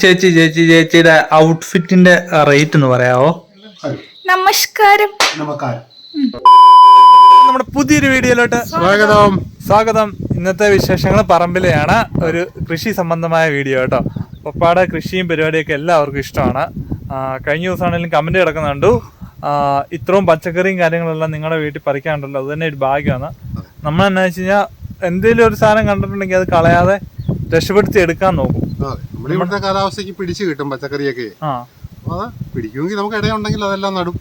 ചേച്ചി ചേച്ചി ചേച്ചിയുടെ ഔട്ട്ഫിറ്റിന്റെ റേറ്റ് ഒന്ന് പറയാവോ? നമസ്കാരം. നമസ്കാരം. നമ്മുടെ പുതിയൊരു വീഡിയോയിലോട്ട് സ്വാഗതം. സ്വാഗതം. ഇന്നത്തെ വിശേഷങ്ങൾ പറമ്പിലെയാണ് ഒരു കൃഷി സംബന്ധമായ വീഡിയോ കേട്ടോ. പപ്പാടെ കൃഷിയും പരിപാടിയൊക്കെ എല്ലാവർക്കും ഇഷ്ടമാണ്. കഴിഞ്ഞ ദിവസമാണെങ്കിലും കമന്റ് കിടക്കുന്നുണ്ട്. ഇത്രയും പച്ചക്കറിയും കാര്യങ്ങളെല്ലാം നിങ്ങളുടെ വീട്ടിൽ പറിക്കാനുണ്ടല്ലോ. അത് തന്നെ ഒരു ഭാഗ്യമാണ്. നമ്മൾ എന്നാ വെച്ച് കഴിഞ്ഞാൽ എന്തെങ്കിലും ഒരു സാധനം കണ്ടിട്ടുണ്ടെങ്കിൽ അത് കളയാതെ രക്ഷപ്പെടുത്തി എടുക്കാൻ നോക്കും. അതെ നമ്മുടെ ഇവിടുത്തെ കാലാവസ്ഥക്ക് പിടിച്ചു കിട്ടും പച്ചക്കറിയൊക്കെ. അത് പിടിക്കുമെങ്കിൽ നമുക്ക് ഇടയുണ്ടെങ്കിൽ അതെല്ലാം നടും.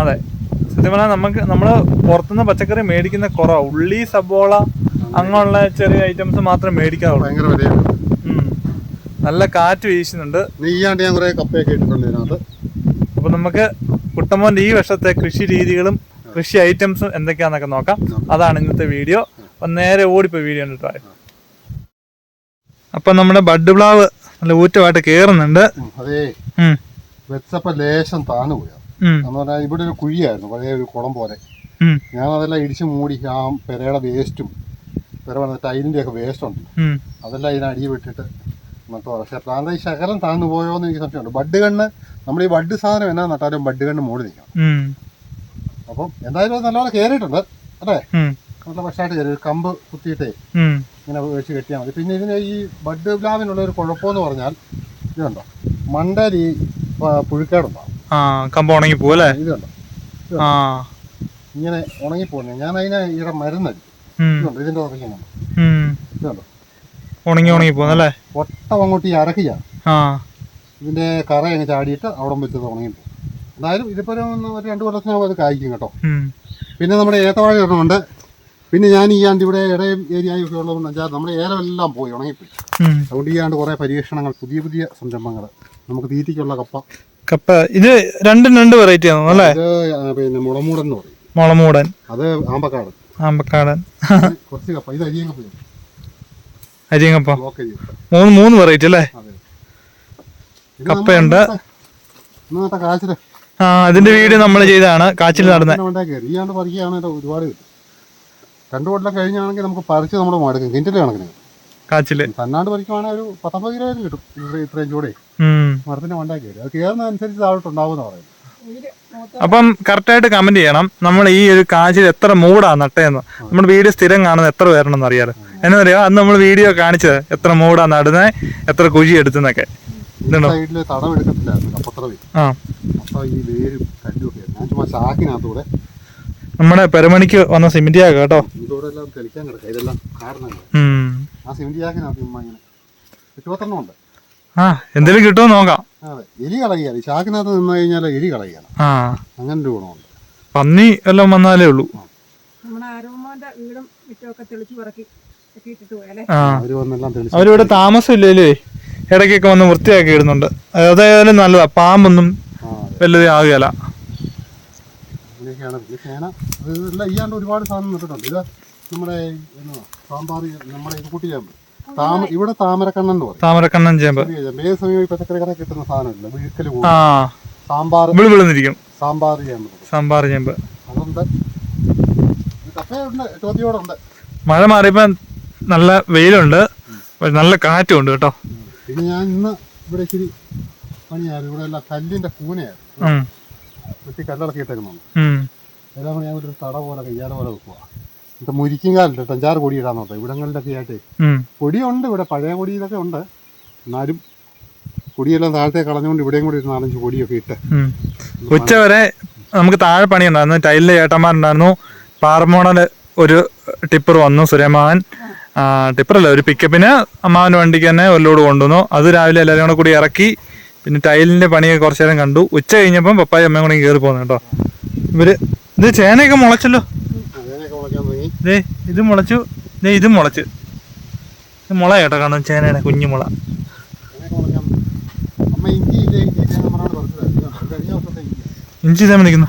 അതെ. സത്യം പറഞ്ഞാൽ നമുക്ക് നമ്മൾ പുറത്തുനിന്ന് പച്ചക്കറി മേടിക്കുന്ന കുറവാണ് ഉള്ളി സബോള അങ്ങനെയുള്ള ചെറിയ ഐറ്റംസ് മാത്രം മേടിക്കാറുള്ളൂ ഭയങ്കര വിലയാണ് ഉം. നല്ല കാറ്റ് വീശുന്നുണ്ട്. നെയ്യാണ്ട് ഞാൻ കുറേ കപ്പയൊക്കെ ഇട്ടിട്ടുണ്ട് ഇതിനകത്ത്. അപ്പൊ നമുക്ക് കുട്ടമ്മോന്റെ ഈ വർഷത്തെ കൃഷി രീതികളും കൃഷി ഐറ്റംസും എന്തൊക്കെയാന്നൊക്കെ നോക്കാം. അതാണ് ഇന്നത്തെ വീഡിയോ. അപ്പൊ നേരെ ഓടിപ്പോയി വീഡിയോ കണ്ടിട്ട് അപ്പൊ നമ്മുടെ ബഡ് പ്ലാവ് നല്ല ഊറ്റമായിട്ട് കേറുന്നുണ്ട്. അതേ. വെച്ചപ്പോ ലേശം താന്നു പോയാ. എന്ന് പറഞ്ഞാൽ ഇവിടെ ഒരു കുഴിയായിരുന്നു പഴയ ഒരു കുളം പോലെ. ഞാൻ അതെല്ലാം ഇടിച്ചു മൂടി ആ പെരയുടെ വേസ്റ്റും പെര പറഞ്ഞ ടൈലിന്റെ ഒക്കെ വേസ്റ്റ് ഉണ്ട്. അതെല്ലാം ഇതിന് അടിയിൽ വിട്ടിട്ട് നട്ടോ പക്ഷെ പ്രാന്ത ഈ ശകലം താന്നു പോയോ എന്ന് എനിക്ക് സംശയമുണ്ട്. ബഡ് കണ്ണ് നമ്മൾ ഈ ബഡ് സാധനം എന്നാ നട്ടാലും ബഡ് കണ്ണ് മൂടി നിൽക്കണം. അപ്പം എന്തായാലും നല്ലപോലെ കയറിയിട്ടുണ്ട് അല്ലേ? നല്ല പക്ഷായിട്ട് കയറി. ഒരു കമ്പ് കുത്തിയിട്ടേ ഇങ്ങനെ വെച്ച് കെട്ടിയാൽ മതി. പിന്നെ ഇതിന് ഈ ബഡ് പ്ലാവിനുള്ള ഒരു കുഴപ്പമെന്ന് പറഞ്ഞാൽ ഇതുണ്ടോ മണ്ടരി ഈ പുഴുക്കേടുണ്ടാവും ആ കമ്പ ഉണങ്ങി പോവല്ലേ ഇതുണ്ടോ ഇങ്ങനെ ഉണങ്ങിപ്പോകുന്നത് ഞാൻ അതിനെ ഇവിടെ മരുന്നടിക്കും ഇതുണ്ട് ഇതിന്റെ ഉറക്കുന്നുണ്ട്. ഇതുണ്ടോ ഉണങ്ങി ഉണങ്ങി പോന്നല്ലേ ഒട്ടം അങ്ങോട്ട് ഈ അരക്കുക ഇതിന്റെ കറ അങ്ങ് ചാടിയിട്ട് അവിടെ വെച്ചത് ഉണങ്ങി പോകും എന്തായാലും ഇതിപ്പോ ഒരു രണ്ട് കൊല്ലത്തിനകം അത് കായ്ക്കും കേട്ടോ. പിന്നെ നമ്മുടെ ഏത്തവാഴ ഇടണമുണ്ട് പിന്നെ ഞാൻ ഈ ആണ്ട് ഇവിടെ ഇട ഏരിയ ഒക്കെ ഉള്ളതുകൊണ്ട് വെച്ചാൽ നമ്മുടെ ഏലമെല്ലാം പോയി ഉണങ്ങിപ്പോയി. അതുകൊണ്ട് ഈ ആണ്ട് കുറേ പരീക്ഷണങ്ങൾ പുതിയ പുതിയ സംരംഭങ്ങൾ. നമുക്ക് തീറ്റയ്ക്കുള്ള കപ്പ. കപ്പ ഇത് രണ്ടും രണ്ട് വെറൈറ്റി ആണോ അല്ലേ? പിന്നെ മുളമൂടൻ എന്ന് പറയും. മുളമൂടൻ. അത് ആമ്പക്കാടൻ ആമ്പക്കാടൻ. കുറച്ച് കപ്പ. ഇത് അരിയങ്കപ്പ അരിയങ്കപ്പ മൂന്ന് മൂന്ന് വെറൈറ്റി അല്ലേ? കപ്പയുണ്ട്. ആ അതിന്റെ വീട് നമ്മൾ ചെയ്താണ് കാച്ചിൽ നടന്നത് ഒരുപാട് കിട്ടും. രണ്ടു കൊല്ലം കഴിഞ്ഞാണെങ്കിൽ നമുക്ക് പറിച്ച് നമ്മൾ മടുക്കും. കിന്റൽ കണക്കിന്. കാച്ചിൽ. തന്നാണ്ട് പറിക്കുവാണെങ്കിൽ ഒരു പത്തൊമ്പത് കിലോ കിട്ടും. ഇത്ര- ഇത്രയും ചൂടേ. മരത്തിന്റെ മണ്ടാക്കി വരും. അത് കയറുന്ന അനുസരിച്ച് താഴോട്ടുണ്ടാവും പറയുന്നത്. അപ്പം കറക്റ്റായിട്ട് കമന്റ് ചെയ്യണം. നമ്മൾ ഈ ഒരു കാച്ചിൽ എത്ര മൂടാ നട്ടേന്ന്. നമ്മുടെ വീഡിയോ സ്ഥിരം കാണുന്ന എത്ര പേരുണ്ടെന്ന് അറിയാറ് എന്നാ അറിയാം അന്ന് നമ്മൾ വീഡിയോ കാണിച്ചത് എത്ര മൂടാ നടുന്നേ എത്ര കുഴി എടുത്തെന്നൊക്കെ. സൈഡിൽ സൈഡിൽ തടം എടുക്കത്തില്ലായിരുന്നു കപ്പത്തറവി ആ. അപ്പോൾ ഈ വേരും കല്ലും ഒക്കെ ഞാൻ ചുമ്മാ ചാക്കിനകത്തൂടെ നമ്മുടെ പെരമണിക്ക് വന്ന സിമെന്റ് ആക്കാം കേട്ടോ. ആ എന്തെങ്കിലും കിട്ടുമോ നോക്കാം. എലി കളയാണ് ചാക്കിനകത്ത് നിന്ന് കഴിഞ്ഞാൽ എലി കളയാണ് ആ. അങ്ങനെ ഒരു ഗുണമുണ്ട്. പന്നി എല്ലാം വന്നാലേ ഉള്ളൂ. അവരിവിടെ താമസമില്ലേ ഇടയ്ക്കൊക്കെ വന്ന് വൃത്തിയാക്കി ഇടുന്നുണ്ട് അതായാലും നല്ലതാ പാമ്പൊന്നും വലുത് ആകുകയല്ല ഇതെല്ലാം ഇയാണ്ട് ഒരുപാട് സാധനം നട്ടിട്ടുണ്ട്. ഇത് നമ്മുടെ എന്നാ സാമ്പാർ നമ്മുടെ ഇത് കൂട്ടി ചേമ്പ്. താമ ഇവിടെ താമരക്കണ്ണൻ എന്ന് പറയും. താമരക്കണ്ണൻ ചേമ്പ്. ചെറിയ ചേമ്പ്. ഏത് സമയം ഈ പച്ചക്കറി കട കിട്ടുന്ന സാധനമില്ല. ആ. സാമ്പാർ വിളി വിളിന്നിരിക്കും. സാമ്പാർ ചേമ്പ്. സാമ്പാർ ചേമ്പ്. അതുണ്ട്. ഇത് കപ്പയുണ്ട് ചോദ്യോടുണ്ട്. മഴ മാറിയപ്പോ നല്ല വെയിലുണ്ട്. നല്ല കാറ്റും ഉണ്ട് കേട്ടോ പിന്നെ ഞാൻ ഇന്ന് ഇവിടെ ഇച്ചിരി പണിയായിരുന്നു. ഇവിടെ എല്ലാം കല്ലിന്റെ കൂനയായിരുന്നു. വെട്ടി എല്ലാം കൂടി ഞാൻ ഒരു തട പോലെ കയ്യാട പോലെ വെക്കുക എന്നിട്ട് മുരിക്കും കാലിട്ട് അഞ്ചാറ് കൊടി ഇടാൻ നോക്കാം ഇവിടങ്ങളിലൊക്കെ ആയിട്ട്. കൊടിയുണ്ട് ഇവിടെ പഴയ കൊടി ഇതൊക്കെ ഉണ്ട്. എന്നാലും കൊടിയെല്ലാം താഴത്തെ കളഞ്ഞുകൊണ്ട് ഇവിടെയും കൂടി ഒരു നാലഞ്ച് കൊടിയൊക്കെ ഇട്ട് ഉച്ച വരെ നമുക്ക് താഴെ പണി പണിയുണ്ടായിരുന്നു. ടൈലിലെ ചേട്ടന്മാരുണ്ടായിരുന്നു പാറമോണൽ ഒരു ടിപ്പർ വന്നു സുരേമാവൻ. ടിപ്പർ ടിപ്പറല്ല ഒരു പിക്കപ്പിന് അമ്മാവന്റെ വണ്ടിക്ക് തന്നെ ഒരു ലോഡ് കൊണ്ടുവന്നു. അത് രാവിലെ എല്ലാവരും കൂടെ കൂടി ഇറക്കി പിന്നെ ടൈലിന്റെ പണിയൊക്കെ കുറച്ചു നേരം കണ്ടു. ഉച്ച കഴിഞ്ഞപ്പം പപ്പായി അമ്മയും കൂടെ കയറി പോകുന്നു കേട്ടോ. ഇവർ ഇത് ചേനയൊക്കെ മുളച്ചല്ലോ. ദേ ഇത് മുളച്ചു. ദേ ഇത് മുളച്ചു. ഇത് മുള കേട്ടോ കാണും ചേനയുടെ കുഞ്ഞു മുള. ഇഞ്ചി. ഇത് മേടിക്കുന്നു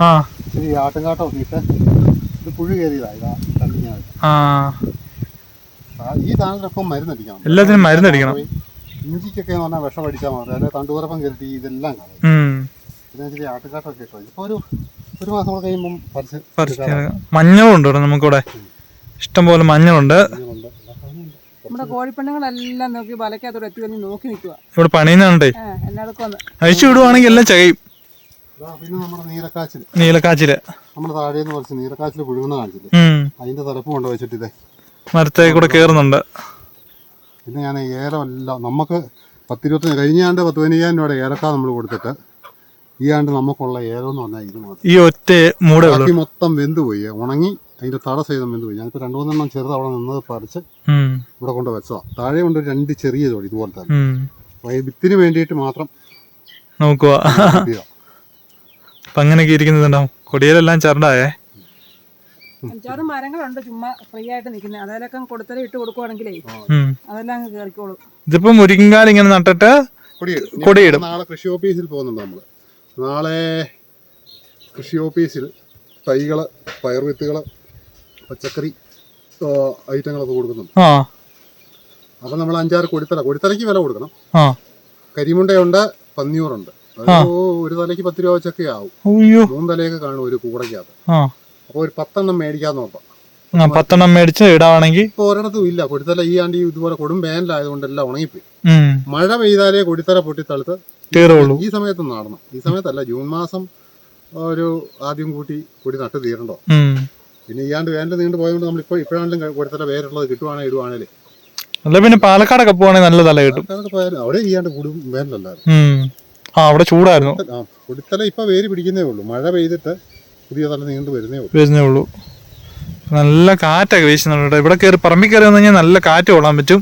ആ. ആട്ടുംകാട്ടം ഇത് പുഴു കയറിയതാ ഈ സാധനത്തിനൊക്കെ മരുന്നടിക്കണം. എല്ലാത്തിനും മരുന്നടിക്കണം. ഇഞ്ചിക്കൊക്കെ എന്ന് പറഞ്ഞാൽ വിഷം അടിച്ചാൽ മാത്രമേ തണ്ടുപറപ്പം കയറിയിട്ട് ഇതെല്ലാം ഉം. പിന്നെ ഇച്ചിരി ആട്ടുംകാട്ടമൊക്കെ ഇട്ടോ. ഇപ്പോൾ ഒരു ഒരു മാസം കൂടെ കഴിയുമ്പം പറിച്ച് പറിച്ച് മഞ്ഞളുണ്ട് ഇവിടെ നമുക്കിവിടെ. ഇഷ്ടംപോലെ മഞ്ഞളുണ്ട്. നമ്മുടെ കോഴിപ്പെണ്ണുങ്ങളെല്ലാം നോക്കി വലക്കകത്തോടെ എത്തി വന്ന് നോക്കി നിൽക്കുക ഇവിടെ പണിയുന്നുണ്ടേ ഏഹ് എല്ലാവർക്കും ഒന്ന് അഴിച്ചു വിടുവാണെങ്കിൽ എല്ലാം ചകയും. പിന്നെ നമ്മുടെ നീലക്കാച്ചിൽ നീലക്കാച്ചിൽ. നമ്മുടെ താഴേന്ന് കുറച്ച് നീലക്കാച്ചിൽ പുഴുങ്ങുന്ന കാണിച്ചില്ലേ? അതിന്റെ തലപ്പ് കൊണ്ട് വെച്ചിട്ട് ഇതേ. മരത്തേ കൂടെ കേറുന്നുണ്ട്. പിന്നെ ഞാൻ ഏലമല്ല നമുക്ക് പത്തിരുപത്തി കഴിഞ്ഞ ആണ്ട് പത്ത് പതിനയ്യായിരം രൂപയുടെ ഏലക്ക നമ്മൾ കൊടുത്തിട്ട് ഈ ആണ്ട് നമുക്കുള്ള ഏലം എന്ന് പറഞ്ഞാൽ ഇത് മാത്രം. ഈ ഒറ്റ മൂടേ ഉള്ളൂ. ബാക്കി മൊത്തം വെന്തുപോയി. ഉണങ്ങി അതിന്റെ തട സഹിതം വെന്തുപോയി. പോയി രണ്ടു രണ്ട് മൂന്നെണ്ണം ചെറുത് അവിടെ നിന്നത് പറിച്ച് ഇവിടെ കൊണ്ട് വെച്ചതാ. താഴെ കൊണ്ട് രണ്ട് ചെറിയ ജോഡി ഇതുപോലെ തന്നെ. വിത്തിന് വേണ്ടിയിട്ട് മാത്രം നോക്കുക അങ്ങനെയൊക്കെ ഇരിക്കുന്നുണ്ടാവും കൊടിയിലെല്ലാം ചരടായേ. അഞ്ചാറ് മരങ്ങളുണ്ട് ചുമ്മാ ഫ്രീ ആയിട്ട് നിൽക്കുന്നത് അതിലൊക്കെ കൊടുത്തല ഇട്ട് കൊടുക്കുവാണെങ്കിലേ അതെല്ലാം അങ്ങ് കയറിക്കോളും ഇതിപ്പോ മുരിങ്ങാൽ ഇങ്ങനെ നട്ടിട്ട് കൊടിയിടും. നാളെ കൃഷി ഓഫീസിൽ പോകുന്നുണ്ട് നമ്മൾ നാളെ കൃഷി ഓഫീസിൽ തൈകൾ പയർവിത്തുകൾ പച്ചക്കറി ഐറ്റങ്ങളൊക്കെ കൊടുക്കുന്നുണ്ട്. അപ്പം നമ്മൾ അഞ്ചാറ് കൊടിത്തല കൊടിത്തലയ്ക്ക് വില കൊടുക്കണം. കരിമുണ്ടയുണ്ട് പന്നിയൂറുണ്ട്. ഒരു തലയ്ക്ക് പത്ത് രൂപ വെച്ചൊക്കെ ആവും. മൂന്ന് തലയൊക്കെ കാണും ഒരു കൂടയ്ക്കകത്ത്. ആ. അപ്പോൾ ഒരു പത്തെണ്ണം മേടിക്കാൻ നോക്കാം. പത്തെണ്ണം മേടിച്ച് ഇടാണെങ്കിൽ ഒരിടത്തും ഇല്ല. കൊടിത്തല ഈ ആണ്ടി ഇതുപോലെ കൊടും വേനലായതുകൊണ്ട് എല്ലാം ഉണങ്ങിപ്പോയി. മഴ പെയ്താലേ കൊടിത്തല പൊട്ടിത്തളുത്ത് തീരുള്ളൂ. ഈ സമയത്ത് നടണം. ഈ സമയത്തല്ല ജൂൺ മാസം ഒരു ആദ്യം കൂട്ടി കൊടി നട്ട് തീരണ്ടോ? പിന്നെ ഇയാണ്ട് വേനൽ നീണ്ടു പോയതുകൊണ്ട് നമ്മൾ ഇപ്പൊ ഇപ്പോഴാണെങ്കിലും കൊടുത്തല വേരുള്ളത് കിട്ടുവാണെങ്കിൽ ഇടുവാണേലേ. അല്ല പിന്നെ പാലക്കാടൊക്കെ പോവാണെങ്കിൽ നല്ല തല കിട്ടും. അവിടെ ഇയാണ്ട് കൂടും വേനലല്ലായിരുന്നു ആ അവിടെ ചൂടായിരുന്നു. ആ കൊടിത്തല ഇപ്പം വേര് പിടിക്കുന്നേ ഉള്ളൂ. മഴ പെയ്തിട്ട് പുതിയ തല നീണ്ടു വരുന്നേ ഉള്ളൂ. വരുന്നേ ഉള്ളൂ. നല്ല കാറ്റൊക്കെ വീശുന്നുണ്ട് ഇവിടെ കയറി പറമ്പിൽ കയറി വന്നു കഴിഞ്ഞാൽ നല്ല കാറ്റ് കൊള്ളാൻ പറ്റും.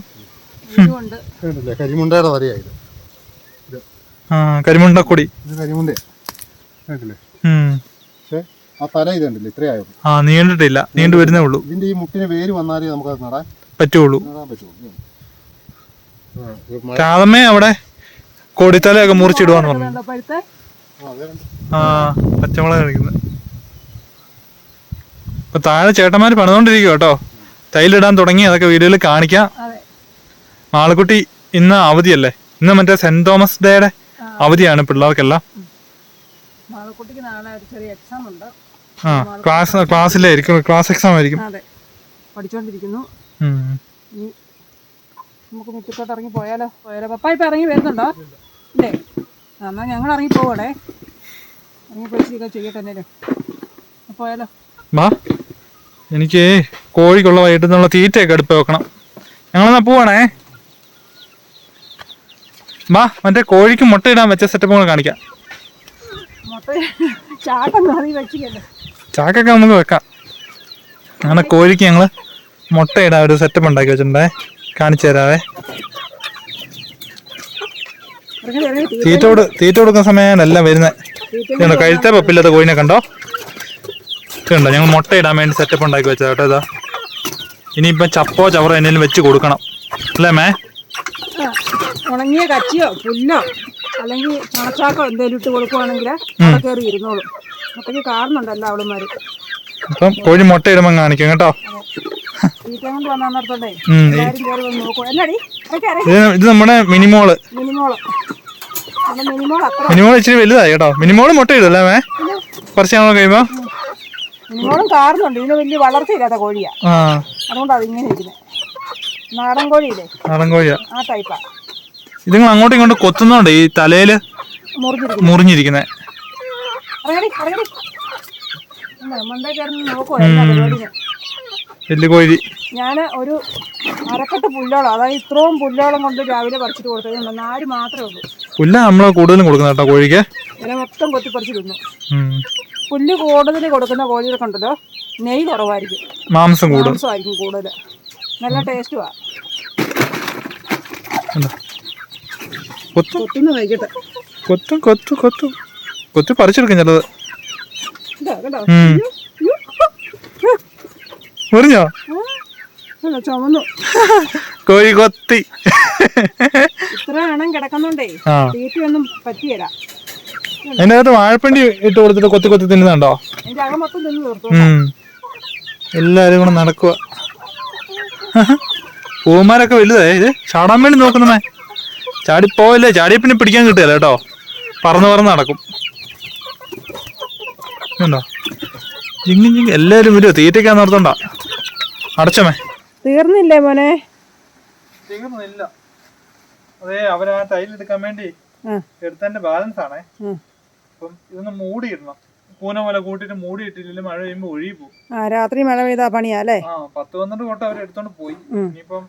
കണ്ടില്ലേ കരിമുണ്ടയുടെ തലയായത് ആ കരിമുണ്ടക്കൊടി ഇത് കരിമുണ്ട. കണ്ടില്ലേ ഉം. പക്ഷേ ആ തല ഇത് കണ്ടില്ലേ? ഇത്രയായുള്ളൂ ആ നീണ്ടിട്ടില്ല. നീണ്ടു വരുന്നേ ഉള്ളൂ. ഇതിന്റെ ഈ മുട്ടിന് വേര് വന്നാലേ നമുക്കത് നടാൻ പറ്റുള്ളൂ. നടാൻ പറ്റുള്ളൂ. അവിടെ കൊടിത്തലയൊക്കെ മുറിച്ചിടുവാന്ന് പറഞ്ഞു. അതേ ആ പച്ചമുളക് കഴിക്കുന്നത്. ഇപ്പൊ താഴെ ചേട്ടന്മാര് പണിതോണ്ടിരിക്കും കേട്ടോ. തൈലിടാൻ തുടങ്ങി. അതൊക്കെ വീഡിയോയിൽ കാണിക്കാം. മാളക്കുട്ടി ഇന്ന് അവധിയല്ലേ? ഇന്ന് മറ്റേ സെന്റ് തോമസ് ഡേയുടെ അവധിയാണ് പിള്ളേർക്കെല്ലാം. ആ ക്ലാസ് ക്ലാസ്സിലായിരിക്കും ക്ലാസ് എക്സാം ആയിരിക്കും. നമുക്ക് മുറ്റത്തോട്ട് ഇറങ്ങി പോയാലോ? പോയാലോ? പപ്പ ഇപ്പം ഇറങ്ങി വരുന്നുണ്ടോ? ഇല്ലേ? ആ, എന്നാ ഞങ്ങൾ ഇറങ്ങി പോവടേ. ഇറങ്ങി പോയിച്ചൊക്കെ ചെയ്യട്ടെ എന്തേലും പോയാലോ? മാ എനിക്ക് കോഴിക്കുള്ള വൈകിട്ട് നിന്നുള്ള തീറ്റയൊക്കെ എടുപ്പ് വെക്കണം. ഞങ്ങളെന്നാ പോവാണേ? വാ മറ്റേ കോഴിക്ക് മുട്ടയിടാൻ വെച്ച സെറ്റപ്പ് കാണിക്കാം. മുട്ട കറി വെച്ചില്ലേ ചാക്കൊക്കെ നമുക്ക് വെക്കാം. അങ്ങനെ കോഴിക്ക് ഞങ്ങൾ മുട്ടയിടാൻ ഒരു സെറ്റപ്പ് ഉണ്ടാക്കി വെച്ചിട്ടുണ്ടേ. കാണിച്ചു തരാവേ. തീറ്റ കൊടു തീറ്റ കൊടുക്കുന്ന സമയമാണ് എല്ലാം വരുന്നത്. കഴുത്ത പപ്പില്ലാത്ത കോഴിനെ കണ്ടോ? കണ്ടോ ഞങ്ങൾ ഇടാൻ വേണ്ടി സെറ്റപ്പ് ഉണ്ടാക്കി വെച്ചത് കേട്ടോ ഇതാ. ഇനിയിപ്പം ചപ്പോ ചവറോ എന്തെങ്കിലും വെച്ച് കൊടുക്കണം. അല്ലേ മേ? ഉണങ്ങിയ കച്ചിയോ പുല്ലോ അല്ലെങ്കിൽ ചണച്ചാക്കോ എന്തെങ്കിലും ഇട്ട് കൊടുക്കുവാണെങ്കിൽ അവിടെ കയറി ഇരുന്നോളും. കാണുന്നുണ്ട് കാണുന്നുണ്ടല്ലോ അവളുമാര്. അപ്പം കോഴി മുട്ട ഇടുമ്പോ കാണിക്കും കേട്ടോ. തീറ്റ കൊണ്ട് വന്നോടത്തോണ്ടേ ഉം, ഈ- എല്ലാവരും കയറി വന്ന് നോക്കും. എന്നാടി? ഒക്കെ ഇറങ്ങി ഇത് നമ്മുടെ മിനിമോൾ. മിനിമോൾ. മിനിമോൾ അത്ര. മിനിമോൾ ഇച്ചിരി വലുതായി കേട്ടോ. മിനിമോൾ മുട്ട അല്ലേ മേ? കുറച്ച് നാൾ കഴിയുമ്പോ? മിനിമോളും കാറുന്നുണ്ട് ഇതിന് വലിയ വളർച്ചയില്ലാത്ത കോഴിയാ. ആ. അതുകൊണ്ട് അതിങ്ങനെ ഇരിക്കുന്നത് നാടൻ കോഴിയില്ലേ? നാടൻ കോഴിയാ. ആ ടൈപ്പാ ഇതുങ്ങൾ അങ്ങോട്ടും ഇങ്ങോട്ടും കൊത്തുന്നോണ്ട് ഈ തലയിൽ മുറിഞ്ഞിരിക്കുന്നു. മുറിഞ്ഞിരിക്കുന്നത് ഇറങ്ങടി ഇറങ്ങടി. മണ്ടേ കയറി നോക്കുവാ എല്ലാ കോഴി ഞാൻ ഒരു അരക്കെട്ട് പുല്ലോളം അതായത് ഇത്രയും പുല്ലോളം കൊണ്ട് രാവിലെ പറിച്ചിട്ട് കൊടുത്തത് നാല് മാത്രമേ ഉള്ളൂ. പുല്ല നമ്മൾ കൂടുതലും കൊടുക്കുന്ന കേട്ടോ കോഴിക്ക്. ഇങ്ങനെ മൊത്തം കൊത്തി പറിച്ച് തിന്നു. പുല്ല് കൂടുതൽ കൊടുക്കുന്ന കോഴികൾക്ക് ഉണ്ടല്ലോ നെയ് കുറവായിരിക്കും. മാംസം കൂടുതൽ. മാംസമായിരിക്കും കൂടുതൽ നല്ല ടേസ്റ്റുവാ. കൊത്തും. കൊത്തുന്ന വൈകിട്ട്. കൊത്തും കൊത്തു കൊത്തു. കൊത്തി പറിച്ചെടുക്കും ചിലത്. മുറിഞ്ഞോ? കോഴി കൊത്തി. ഇത്ര കിടക്കുന്നുണ്ടേ പറ്റിയല്ല അകത്ത് വാഴപ്പണ്ടി ഇട്ട് കൊടുത്തിട്ട് കൊത്തി കൊത്തി തിന്നുന്നുണ്ടോ. എല്ലാരും കൂടെ നടക്കുക പൂമാരൊക്കെ വലുതായി ഇത്? ചാടാൻ വേണ്ടി നോക്കുന്നമേ ചാടി പോവല്ലേ ചാടി പിന്നെ പിടിക്കാൻ കിട്ടുകയല്ല കേട്ടോ. പറന്ന് പറന്ന് നടക്കും. ഉണ്ടോ ജിങ്ങി ജിങ്ങി എല്ലാവരും വരുമോ തീറ്റയ്ക്കാൻ നിർത്തണ്ട. അടച്ചമേ. തീർന്നില്ലേ മോനെ? തീർന്നില്ല. അതെ അവരാ എടുക്കാൻ വേണ്ടി. എടുത്തതിന്റെ ബാലൻസ് ആണേ. അപ്പം ഇതൊന്ന് മൂടിയിടണം. കൂന പോലെ കൂട്ടിട്ട് മൂടിയിട്ടില്ലെങ്കിൽ മഴ പെയ്യുമ്പോ ഒഴുകി പോകും ആ രാത്രി മഴ പെയ്താ പണിയാ അല്ലേ? ആ പത്ത് പന്ത്രണ്ട് കൊട്ട അവർ എടുത്തോണ്ട് പോയി. ഇനിയിപ്പം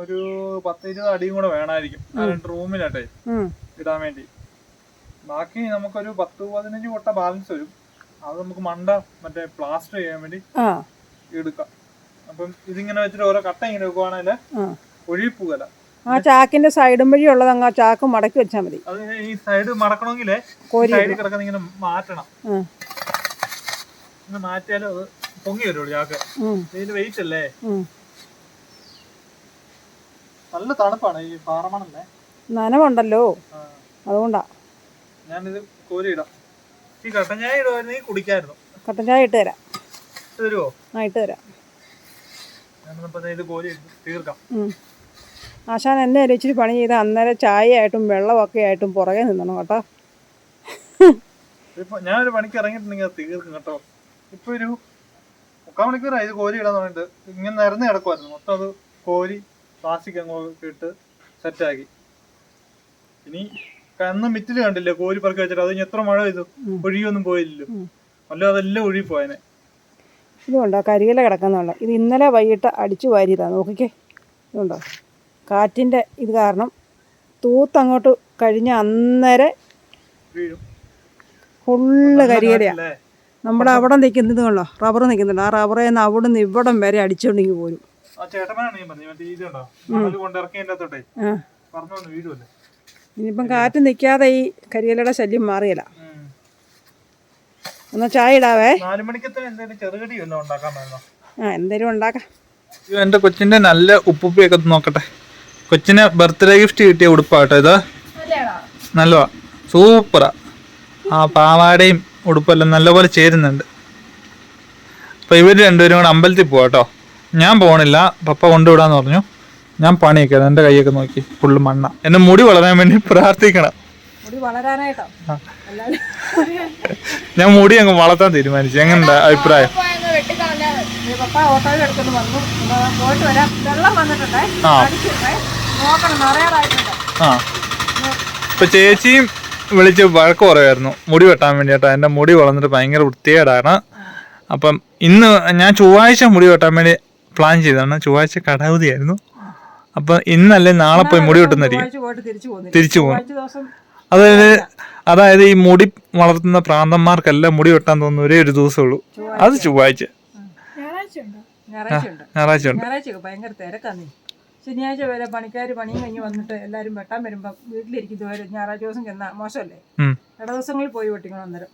ഒരു പത്ത് ഇരുപത് അടിയും കൂടെ വേണമായിരിക്കും രണ്ട് റൂമിലാട്ടെ ഇടാൻ വേണ്ടി. ബാക്കി നമുക്കൊരു പത്ത് പതിനഞ്ച് കൊട്ട ബാലൻസ് വരും. അത് നമുക്ക് മണ്ട മറ്റേ പ്ലാസ്റ്റർ ചെയ്യാൻ വേണ്ടി എടുക്കാം. അപ്പം ഇതിങ്ങനെ വെച്ചിട്ട് ഓരോ കട്ട ഇങ്ങനെ വെക്കുവാണെങ്കിൽ ഒഴിപ്പുകല. ആ ചാക്കിന്റെ സൈഡും വഴി ഉള്ളത് അങ്ങ് ആ ചാക്ക് മടക്കി വെച്ചാൽ മതി. ഈ സൈഡ് മടക്കണമെങ്കിൽ സൈഡ് സൈഡിൽ കിടക്കുന്ന ഇങ്ങനെ മാറ്റണം. മാറ്റിയാലും അത് പൊങ്ങി വരുള്ളൂ ചാക്ക്. ഇതിന്റെ ഇതിന് വെയിറ്റ് അല്ലേ. നല്ല തണുപ്പാണ് ഈ പാറമണല്ലേ നനവുണ്ടല്ലോ. അതുകൊണ്ടാ. ഞാനിത് കോരി ഇടാം ഈ കട്ടൻ ചായ ഇടുമായിരുന്നെങ്കിൽ കുടിക്കായിരുന്നു. കട്ടൻ ചായ ഇട്ട് തരാം. തരുമോ ആ ഇട്ട് തരാം. ഇത് കോരി തീർക്കാം. ആശാൻ എന്നെ ഒരു ഇച്ചിരി പണി ചെയ്ത് അന്നേരം ചായയായിട്ടും വെള്ളമൊക്കെ ആയിട്ടും പുറകെ നിന്നണം കേട്ടോ. ഇപ്പൊ ഞാനൊരു പണിക്ക് ഇറങ്ങിയിട്ടുണ്ടെങ്കിൽ തീർക്കും കേട്ടോ. ഇപ്പൊ ഒരു മുക്കാൽ മണിക്കൂറായി ഇത് കോരി ഇടാന്ന് പറഞ്ഞിട്ട് ഇങ്ങനെ നിരന്ന് കിടക്കുമായിരുന്നു മൊത്തം അത് കോരി പ്ലാസ്റ്റിക് അങ്ങോട്ട് ഇട്ട് സെറ്റാക്കി ഇനി അന്ന് മിറ്റിൽ കണ്ടില്ലേ? കോരി പറക്കി വെച്ചിട്ട് അത് എത്ര മഴ ചെയ്തു ഒഴുകിയൊന്നും പോയില്ലല്ലോ. അല്ല അതെല്ലാം ഒഴുകി പോയനെ ഇതുണ്ടോ കരിയില കിടക്കുന്നുള്ള ഇത് ഇന്നലെ വൈകിട്ട് അടിച്ചു വാരിയതാ. നോക്കിക്കേ. ഇതുണ്ടോ കാറ്റിന്റെ ഇത് കാരണം തൂത്തങ്ങോട്ട് കഴിഞ്ഞ അന്നേരം ഫുള്ള് കരിയിലയാ. അല്ലേ നമ്മുടെ അവിടെ നിൽക്കുന്നത് കൊള്ളോ റബ്ബർ നിൽക്കുന്നുണ്ട്. ആ റബ്ബറിൽ നിന്ന് അവിടെ നിന്ന് ഇവിടം വരെ അടിച്ചുകൊണ്ടെങ്കിൽ പോരും. ആ ചേട്ടനാണ് ഞാൻ പറഞ്ഞു മറ്റേ ഇതുണ്ടോ മണൽ കൊണ്ട് ഇറക്കിയതിന്റെ അകത്തോട്ടെ. ആ. പറഞ്ഞു വന്ന് വീഴുമല്ലേ ഇനിയിപ്പം കാറ്റ് നിൽക്കാതെ ഈ കരിയിലയുടെ ശല്യം മാറിയല്ല ഒന്ന് ചായ ഇടാവേ? നാല് മണിക്കത്തിന് എന്തെങ്കിലും ചെറുകടി വല്ലതും ഉണ്ടാക്കാൻ വേണോ ആ എന്തേലും ഉണ്ടാക്കാം. അയ്യോ കൊച്ചിന്റെ കൊച്ചിന്റെ നല്ല ഉപ്പുപ്പിയൊക്കെ നോക്കട്ടെ. കൊച്ചിന് ബർത്ത്ഡേ ഗിഫ്റ്റ് കിട്ടിയ ഉടുപ്പാട്ടോ ഇത്. നല്ലതാ. സൂപ്പറാ. ആ പാവാടയും ഉടുപ്പെല്ലാം നല്ലപോലെ ചേരുന്നുണ്ട്. അപ്പോൾ ഇവർ രണ്ടുപേരും കൂടെ അമ്പലത്തിൽ പോവാ കേട്ടോ. ഞാൻ പോണില്ല പപ്പ കൊണ്ടുവിടാന്ന് പറഞ്ഞു. ഞാൻ പണിയൊക്കെ എന്റെ കൈയൊക്കെ നോക്കി ഫുള്ള് മണ്ണ. എന്റെ മുടി വളരാൻ വേണ്ടി പ്രാർത്ഥിക്കണം. ഞാൻ മുടി അങ്ങ് വളർത്താൻ തീരുമാനിച്ചു. എങ്ങനെ അഭിപ്രായം? ആ. ഇപ്പൊ ചേച്ചിയും വിളിച്ച് വഴക്ക് കുറവായിരുന്നു മുടി വെട്ടാൻ വേണ്ടിയിട്ടാ. എന്റെ മുടി വളർന്നിട്ട് ഭയങ്കര വൃത്തികേടാണ്. അപ്പം ഇന്ന് ഞാൻ ചൊവ്വാഴ്ച മുടി വെട്ടാൻ വേണ്ടി പ്ലാൻ ചെയ്തതാണ്. ചൊവ്വാഴ്ച കടാവധിയായിരുന്നു. അപ്പൊ ഇന്നല്ലേ നാളെ പോയി മുടി കിട്ടുന്ന രീതി തിരിച്ചു പോകും ദിവസം അതായത് അതായത് ഈ മുടി വളർത്തുന്ന പ്രാന്തന്മാർക്കെല്ലാം മുടി വെട്ടാൻ തോന്നുന്ന ഒരേ ഒരു ദിവസമേ ഉള്ളൂ. അത് ചൊവ്വാഴ്ച. ഞായറാഴ്ച ഉണ്ടോ ഭയങ്കര തിരക്കാന്നേ ശനിയാഴ്ച വരെ പണിക്കാർ പണിയും കഴിഞ്ഞ് വന്നിട്ട് എല്ലാവരും വെട്ടാൻ വരുമ്പോൾ വീട്ടിലിരിക്കും വരെ ഞായറാഴ്ച ദിവസം ചെന്നാൽ മോശമല്ലേ. ഇട ദിവസങ്ങളിൽ പോയി വെട്ടിക്കണം അന്നേരം.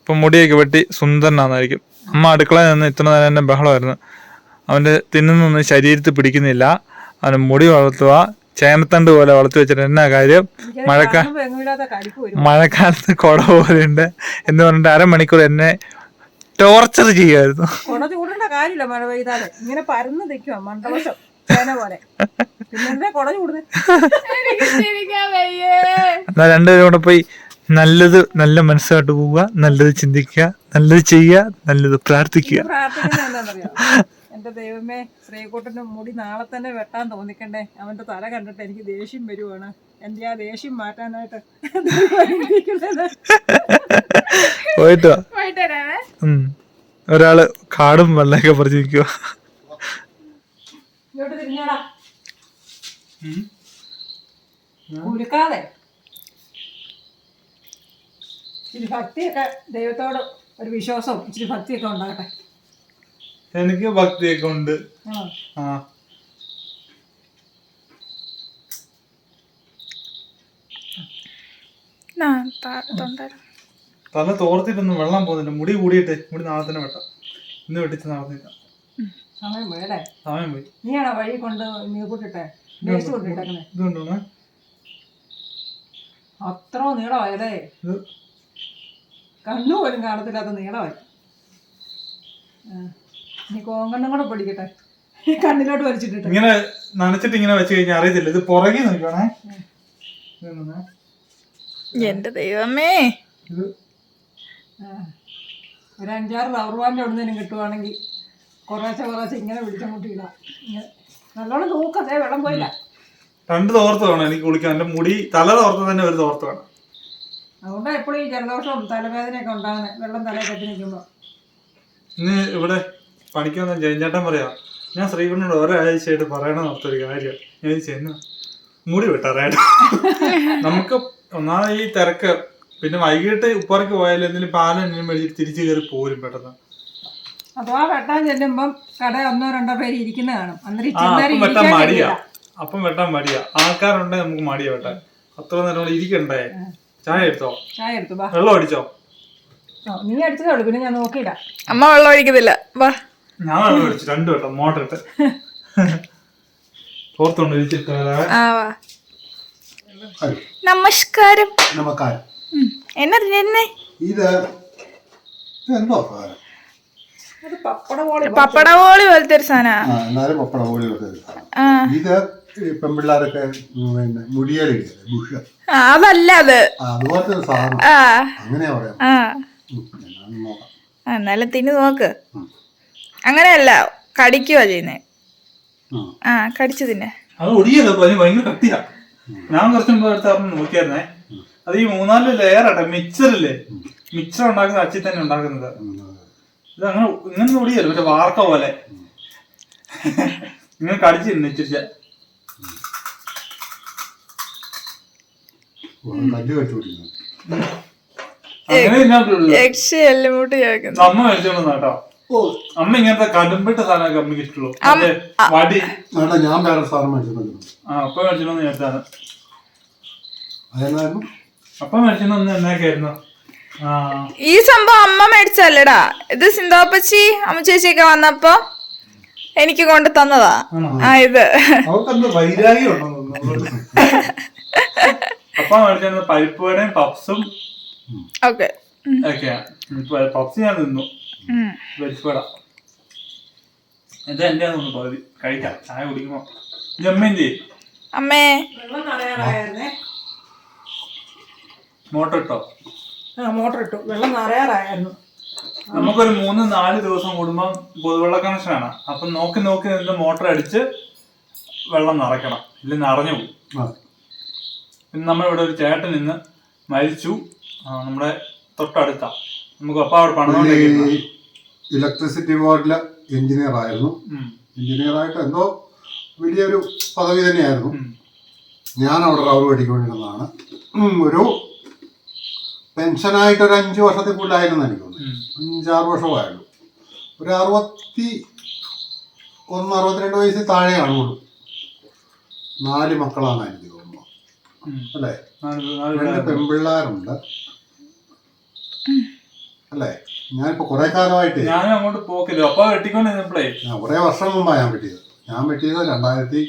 ഇപ്പം മുടിയൊക്കെ വെട്ടി സുന്ദരനാന്നായിരിക്കും. അമ്മ അടുക്കള നിന്ന് ഇത്ര നേരം എന്റെ ബഹളമായിരുന്നു. അവന്റെ തിന്നുന്നൊന്നും ശരീരത്തിൽ പിടിക്കുന്നില്ല. അവന് മുടി വളർത്തുക ചേനത്തണ്ട് പോലെ വളർത്തി വെച്ചിട്ട് എന്നാ കാര്യം? മഴക്കാല മഴക്കാ മഴക്കാലത്ത് കുട പോലെയുണ്ട്. എന്ന് പറഞ്ഞിട്ട് അരമണിക്കൂർ എന്നെ ടോർച്ചർ ചെയ്യുമായിരുന്നു എന്നാ ചൂടേണ്ട കാര്യമില്ല മഴ പെയ്താൽ. ഇങ്ങനെ പരന്ന് നിൽക്കുക പോലെ. വയ്യേ. രണ്ടുപേരും കൂടെ പോയി നല്ലത് നല്ല മനസ്സായിട്ട് പോവുക നല്ലത് ചിന്തിക്കുക നല്ലത് ചെയ്യുക നല്ലത് പ്രാർത്ഥിക്കുക. എന്റെ ദൈവമേ ശ്രീകുട്ടന്റെ മുടി നാളെ തന്നെ വെട്ടാൻ തോന്നിക്കണ്ടേ? അവന്റെ തല കണ്ടിട്ട് എനിക്ക് ദേഷ്യം വരുവാണ്. എന്റെ ആ ദേഷ്യം മാറ്റാനായിട്ട് പോയിട്ട്. ഒരാൾ കാടും വെള്ളമൊക്കെ പറിച്ചിരിക്കുക ഇച്ചിരി ഭക്തിയൊക്കെ ദൈവത്തോട് ഒരു വിശ്വാസവും ഇച്ചിരി ഭക്തിയൊക്കെ ഉണ്ടാകട്ടെ. എനിക്ക് ഭക്തിയൊക്കെ ഉണ്ട്. ആ. തല തോർത്തിട്ടൊന്നും വെള്ളം പോകുന്നില്ല. മുടി കൂടിയിട്ട് മുടി നാളെ തന്നെ വെട്ടാം. ഇന്ന് വെട്ടിച്ച് നാളെ സമയം വേടേ സമയം പോയി. നീയാണോ വഴി കൊണ്ട് നീക്കൂട്ടിട്ടെ അത്ര നീളമായതേ. ഇത് കണ്ണു പോലും കാണത്തില്ലാത്ത നീളമായി. ആ, നീ കോങ്കണ്ണം കൂടെ പൊടിക്കട്ടെ. കണ്ണിലോട്ട് വലിച്ചിട്ടിട്ട്. ഇങ്ങനെ നനച്ചിട്ട് ഇങ്ങനെ വെച്ച് കഴിഞ്ഞാൽ അറിയത്തില്ല. ഇത് പുറകെ നോക്കണേ ഇതെന്താണ്? എന്റെ ദൈവമേ. ഇത്. ഒരു അഞ്ചാറ് റബ്ബർ ബാൻഡ് അവിടെ നിന്നും കിട്ടുവാണെങ്കിൽ കുറേശ്ശെ കുറേശ്ശെ ഇങ്ങനെ വിളിച്ചാൽ ഇങ്ങനെ നല്ലോണം തൂക്കത്തേ വെള്ളം പോയില്ല. രണ്ട് തോർത്ത് വേണം എനിക്ക് കുളിക്കാൻ. എന്റെ മുടി തല തോർത്ത് തന്നെ ഒരു തോർത്ത് വേണം. അതുകൊണ്ടാണ് എപ്പോഴും ഈ ജലദോഷവും തലവേദനയൊക്കെ ഉണ്ടാകുന്നത് വെള്ളം തലയിൽ കെട്ടി നിൽക്കുമ്പോൾ ഇന്ന് ഇവിടെ പണിക്കൊന്നും ജയഞ്ചേട്ടൻ പറയാ ഞാൻ ശ്രീകുണ്ണോട് ഒരാഴ്ചയായിട്ട് പറയണം ഒരു കാര്യം. ഞാൻ ചെന്ന് മുടി വെട്ടാറായിട്ട് നമുക്ക് ഒന്നാമത് ഈ തിരക്ക്. പിന്നെ വൈകിട്ട് ഉപ്പറക്ക് പോയാലും എന്തെങ്കിലും പാലും എന്തെങ്കിലും മേടിച്ചിട്ട് തിരിച്ചു കയറി പോരും പെട്ടെന്ന്. അഥവാ വെട്ടാൻ ചെല്ലുമ്പം കട ഒന്നോ രണ്ടോ പേര് ഇരിക്കുന്ന കാണും. അന്നേരം ഇച്ചിരി നേരം അപ്പം വെട്ടാൻ മടിയാ. അപ്പം വെട്ടാൻ മടിയാ. ആൾക്കാരുണ്ടെങ്കിൽ നമുക്ക് മടിയാ വെട്ടാൻ. അത്ര നേരം ഇരിക്കണ്ടേ? ചായ എടുത്തോ? ചായ എടുത്തു വാ. വെള്ളം അടിച്ചോ? ഓ, നീ അടിച്ചതേ ഉള്ളൂ. പിന്നെ ഞാൻ നോക്കിയില്ല അമ്മ വെള്ളം അടിക്കുന്നില്ല വാ. ഞാൻ വെള്ളം അടിച്ചു രണ്ടു വട്ടം മോട്ടർ ഇട്ട് നമസ്കാരം. നമസ്കാരം. എന്നാ തിന്നെ ഇത് എന്തോ സാധനം? അത് പപ്പട പോളി പോലത്തെ ഒരു സാധനം. പപ്പട പോളി ഇത് പെൺപിള്ളേരൊക്കെ പിന്നെ മുടിയലില്ലേ ബുഷ് അതല്ല അത്. അതുപോലത്തെ സാധനം. ആ. അങ്ങനെയാ പറയാം. എന്നാലും തിന്നു നോക്ക്. ഉം. അങ്ങനെയല്ല കടിക്കുക ചെയ്യുന്നേ. ആ. കടിച്ചു തിന്നെ. അത് ഒടിയല്ലോ പനി ഭയങ്കര കട്ടിയാ. ഞാൻ കുറച്ച് മുമ്പ് എടുത്ത് നോക്കിയായിരുന്നേ. അത് ഈ മൂന്നാൽ ലെയറാട്ടെ മിക്സറില്ലേ മിക്സർ ഉണ്ടാക്കുന്ന അച്ചി തന്നെ ഉണ്ടാക്കുന്നത്. ഇത് അങ്ങനെ ഇങ്ങനെ ഒടിയല്ലോ മറ്റേ വാർക്ക പോലെ. ഇങ്ങനെ കടിച്ചിരുന്നു ഇച്ചിരിച്ച. അങ്ങനെ എല്ലുമുട്ടി അമ്മ മേടിച്ചോളൂ കേട്ടോ. അമ്മ ഇങ്ങനത്തെ കടുമ്പിട്ട സാധനമൊക്കെ അമ്മയ്ക്ക് ഇഷ്ടമുള്ളൂ. മറ്റേ വടി. വേണ്ട ഞാൻ വേറെ സാധനം മേടിച്ചിട്ടുണ്ട് ആ അപ്പ മേടിച്ചോന്ന് ചേർത്താണ്. അതെന്നായിരുന്നു അപ്പ മേടിച്ചോന്ന് എന്നൊക്കെയായിരുന്നു ആ. ഈ സംഭവം അമ്മ മേടിച്ചല്ലടാ ഇത് സിന്ധോപ്പച്ചി അമ്മ ചേച്ചിയൊക്കെ വന്നപ്പോ എനിക്ക് കൊണ്ട് തന്നതാ. ആ ഇത്. അപ്പ മേടിച്ചത് പരിപ്പ് വടയും പപ്സും ഓക്കെ. പപ്സ് ഞാൻ തിന്നു. പരിപ്പ് വട ഇത് എന്റെ തോന്നുന്നു പകുതി? കഴിക്കാം. ചായ കുടിക്കുമ്പോ. ജമ്മേന്തി അമ്മേ. വെള്ളം നിറയാറായിരുന്നേ. മോട്ടർ ഇട്ടോ? ആ മോട്ടർ ഇട്ടു. വെള്ളം നിറയാറായിരുന്നു. നമുക്കൊരു മൂന്ന് നാല് ദിവസം കൂടുമ്പോൾ പൊതുവെള്ള കണക്ഷനാണ് അപ്പം നോക്കി നോക്കി നിന്ന് മോട്ടർ അടിച്ച് വെള്ളം നിറയ്ക്കണം. ഇല്ല നിറഞ്ഞു പോകും. പിന്നെ നമ്മളിവിടെ ഒരു ചേട്ടൻ നിന്ന് മരിച്ചു. നമ്മുടെ തൊട്ടടുത്ത. നമുക്ക് അപ്പം അവിടെ ഈ ഇലക്ട്രിസിറ്റി ബോർഡിലെ എഞ്ചിനീയർ ആയിരുന്നു എഞ്ചിനീയർ ആയിട്ട് എന്തോ വലിയൊരു പദവി തന്നെയായിരുന്നു. ഞാൻ അവിടെ റബ്ബർ പഠിക്കൊണ്ടിരുന്നതാണ് ഒരു പെൻഷനായിട്ട് ഒരു അഞ്ച് വർഷത്തിൽ കൂടുതലായിരുന്നു എനിക്ക് തോന്നുന്നു. അഞ്ചാറ് വർഷമായുള്ളൂ. ഒരു അറുപത്തി ഒന്ന് അറുപത്തിരണ്ട് വയസ്സിൽ താഴെ കാണുള്ളൂ നാല് മക്കളാണ് എനിക്ക് തോന്നുന്നു. അല്ലേ? രണ്ട് പെൺപിള്ളേരുണ്ട്. അല്ലേ? ഞാനിപ്പോ കുറെ കാലമായിട്ട്. ഞാനും അങ്ങോട്ട് പോക്കില്ല. അപ്പ വെട്ടിക്കൊണ്ടിരുന്നപ്പോഴേ ഞാൻ കുറെ വർഷം മുമ്പാണ് ഞാൻ വെട്ടിയത്. ഞാൻ വെട്ടിയത് രണ്ടായിരത്തി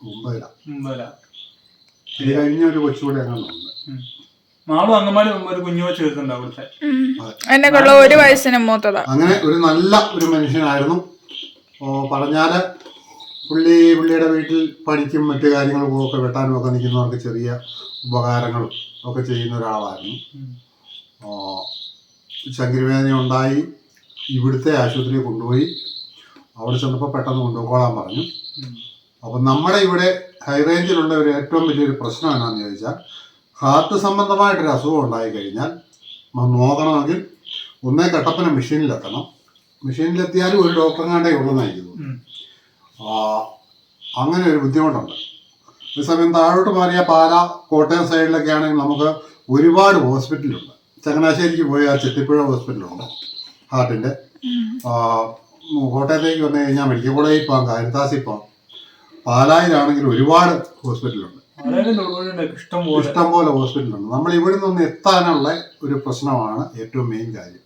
ഒമ്പതിലാണ് മുമ്പല്ല ഇത് കഴിഞ്ഞ ഒരു കൊച്ചുകൂടെ അങ്ങനെ ഉണ്ട് നാളും ഒരു കുഞ്ഞു വെച്ച് വരുന്നുണ്ട് അവിടുത്തെ. എന്നെ ഒരു വയസ്സിന് മൂത്തതാ. അങ്ങനെ ഒരു നല്ല ഒരു മനുഷ്യനായിരുന്നു. ഓ, പറഞ്ഞാൽ പുള്ളി പുള്ളിയുടെ വീട്ടിൽ പണിക്കും മറ്റു കാര്യങ്ങൾക്കും ഒക്കെ വെട്ടാനും ഒക്കെ നിൽക്കുന്നവർക്ക് ചെറിയ ഉപകാരങ്ങളും ഒക്കെ ചെയ്യുന്ന ഒരാളായിരുന്നു. ഓ, ശങ്കരവേദന ഉണ്ടായി ഇവിടുത്തെ ആശുപത്രിയിൽ കൊണ്ടുപോയി. അവിടെ ചെന്നപ്പോൾ പെട്ടെന്ന് കൊണ്ടുപോകാൻ പറഞ്ഞു. അപ്പം നമ്മുടെ ഇവിടെ ഹൈ റേഞ്ചിലുള്ള ഒരു ഏറ്റവും വലിയൊരു പ്രശ്നം എന്നാന്ന് ചോദിച്ചാൽ ഹാർട്ട് സംബന്ധമായിട്ടൊരു അസുഖം ഉണ്ടായി കഴിഞ്ഞാൽ നമ്മൾ നോക്കണമെങ്കിൽ ഒന്നേ കട്ടപ്പന മെഷീനിലെത്തണം. മെഷീനിലെത്തിയാലും ഒരു ഡോക്ടർ കണ്ടേ ആ, അങ്ങനെ ഒരു ബുദ്ധിമുട്ടുണ്ട്. അതേസമയം താഴോട്ട് മാറിയ പാല കോട്ടയം സൈഡിലൊക്കെ ആണെങ്കിൽ നമുക്ക് ഒരുപാട് ഹോസ്പിറ്റലുണ്ട് ചങ്ങനാശ്ശേരിക്ക് പോയി ആ ചെത്തിപ്പുഴ ഹോസ്പിറ്റലുണ്ട് ഹാർട്ടിന്റെ. കോട്ടയത്തേക്ക് വന്നു കഴിഞ്ഞാൽ മെഡിക്കൽ കോളേജിൽ പോകാം കാരിത്താസിൽ പോകാം. പാലായിലാണെങ്കിൽ ഒരുപാട് ഹോസ്പിറ്റലുണ്ട്. ഇഷ്ടംപോലെ ഹോസ്പിറ്റലുണ്ട്. നമ്മൾ ഇവിടെ നിന്ന് എത്താനുള്ള ഒരു പ്രശ്നമാണ് ഏറ്റവും മെയിൻ കാര്യം.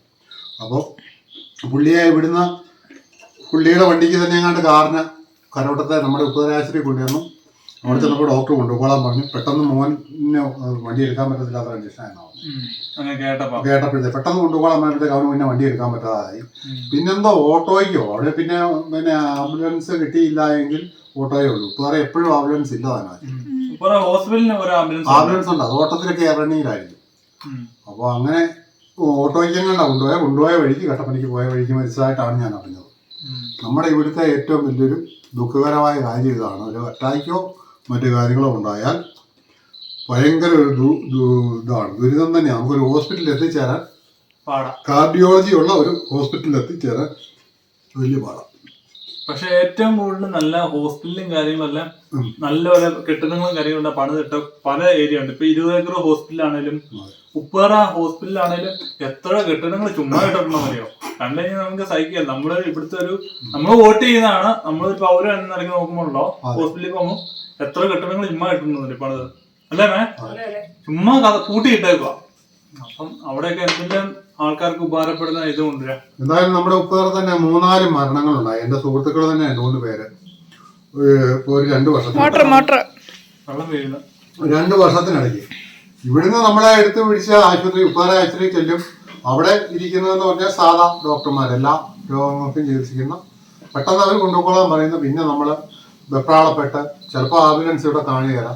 അപ്പോൾ പുള്ളിയെ ഇവിടുന്ന് പുള്ളിയുടെ വണ്ടിക്ക് തന്നെ എങ്ങാണ്ട് കാറിന് കരോട്ടത്തെ നമ്മുടെ ഉപ്പതരാശുപത്രി കൊണ്ടുവന്നു. അവിടെ ചെന്നപ്പോൾ ഡോക്ടർ കൊണ്ടുപോകാൻ പറഞ്ഞു. പെട്ടെന്ന് മോനെ വണ്ടി എടുക്കാൻ പറ്റത്തില്ലാത്ത കണ്ടീഷനായിരുന്നു കേട്ടപ്പോഴത്തെ പെട്ടെന്ന് കൊണ്ടുപോകാൻ പറഞ്ഞപ്പോഴത്തേക്ക് അവന് പിന്നെ വണ്ടി എടുക്കാൻ പറ്റാതായി. പിന്നെന്തോ ഓട്ടോയ്ക്കോ? അവിടെ പിന്നെ പിന്നെ ആംബുലൻസ് കിട്ടിയില്ല എങ്കിൽ ഓട്ടോയേ ഉള്ളൂ. ഇപ്പൊ എപ്പോഴും ആംബുലൻസ് ഇല്ല തന്നെ ആംബുലൻസ് ഉണ്ട്. അത് ഓട്ടത്തിലൊക്കെ ഇറങ്ങിയിലായിരുന്നു അപ്പോൾ അങ്ങനെ ഓട്ടോയ്ക്കെങ്ങാണ്ടാ കൊണ്ടുപോയ. കൊണ്ടുപോയ വഴിക്ക് കട്ടപ്പനയ്ക്ക് പോയ വഴിക്ക് മരിച്ചതായിട്ടാണ് ഞാൻ അറിഞ്ഞത്. നമ്മുടെ ഇവിടുത്തെ ഏറ്റവും വലിയൊരു ദുഃഖകരമായ കാര്യം ഇതാണ്. ഒരു അറ്റാക്കോ മറ്റു കാര്യങ്ങളോ ഉണ്ടായാൽ ഭയങ്കര ഒരു ഇതാണ്. ദുരിതം തന്നെയാണ്. നമുക്കൊരു ഹോസ്പിറ്റലിൽ എത്തിച്ചേരാൻ പാടാം. കാർഡിയോളജി ഉള്ള ഒരു ഹോസ്പിറ്റലിൽ എത്തിച്ചേരാൻ വലിയ പാടാണ് പക്ഷെ ഏറ്റവും കൂടുതൽ നല്ല ഹോസ്പിറ്റലും കാര്യങ്ങളെല്ലാം ഉം. നല്ല പല കെട്ടിടങ്ങളും കാര്യങ്ങളും പണിതിട്ട പല ഏരിയ ഉണ്ട്. ഇപ്പൊ ഇരുപത് ഏക്കർ ഹോസ്പിറ്റലാണേലും ഉപ്പേറ ഹോസ്പിറ്റലാണേലും എത്ര കെട്ടിടങ്ങൾ ചുമ്മാ കിടക്കണം അറിയോ? കണ്ടു കഴിഞ്ഞാൽ നമുക്ക് സഹിക്കാം നമ്മൾ ഇവിടുത്തെ ഒരു നമ്മൾ വോട്ട് ചെയ്യുന്നതാണ്. നമ്മളൊരു പൗരം നോക്കുമ്പോഴല്ലോ അതെ. ഹോസ്പിറ്റലിൽ പോകുമ്പോൾ എത്ര കെട്ടിടങ്ങൾ ചുമ്മാ കിട്ടുന്നുണ്ട് പണിത്. അല്ലേ മേ? ചുമ്മാ കഥ കൂട്ടിയിട്ടേക്കുക അപ്പം അവിടെയൊക്കെ എന്തെല്ലാം ആൾക്കാർക്ക് ഉപകാരപ്പെടുന്ന ഇതുകൊണ്ട് എന്തായാലും നമ്മുടെ ഉപ്പുകാർ തന്നെ മൂന്നാൽ മരണങ്ങൾ മരണങ്ങളുണ്ടായി. എന്റെ സുഹൃത്തുക്കൾ തന്നെ മൂന്ന് പേര്. ഒരു രണ്ടു വർഷം രണ്ട് വർഷത്തിന് വർഷത്തിനിടയ്ക്ക്. ഇവിടുന്ന് നമ്മളെ എടുത്ത് പിടിച്ച ആശുപത്രി ഉപ്പാര ആശുപത്രി ചെല്ലും. അവിടെ ഇരിക്കുന്നതെന്ന് പറഞ്ഞാൽ സാധാ ഡോക്ടർമാരെല്ലാ രോഗങ്ങൾക്കും ചികിത്സിക്കുന്ന പെട്ടെന്ന് അവർ കൊണ്ടുപോകാൻ പറയുന്നു പിന്നെ നമ്മൾ വെപ്രാളപ്പെട്ട് ചിലപ്പോൾ ആംബുലൻസ് ഇവിടെ കാണുകയില്ല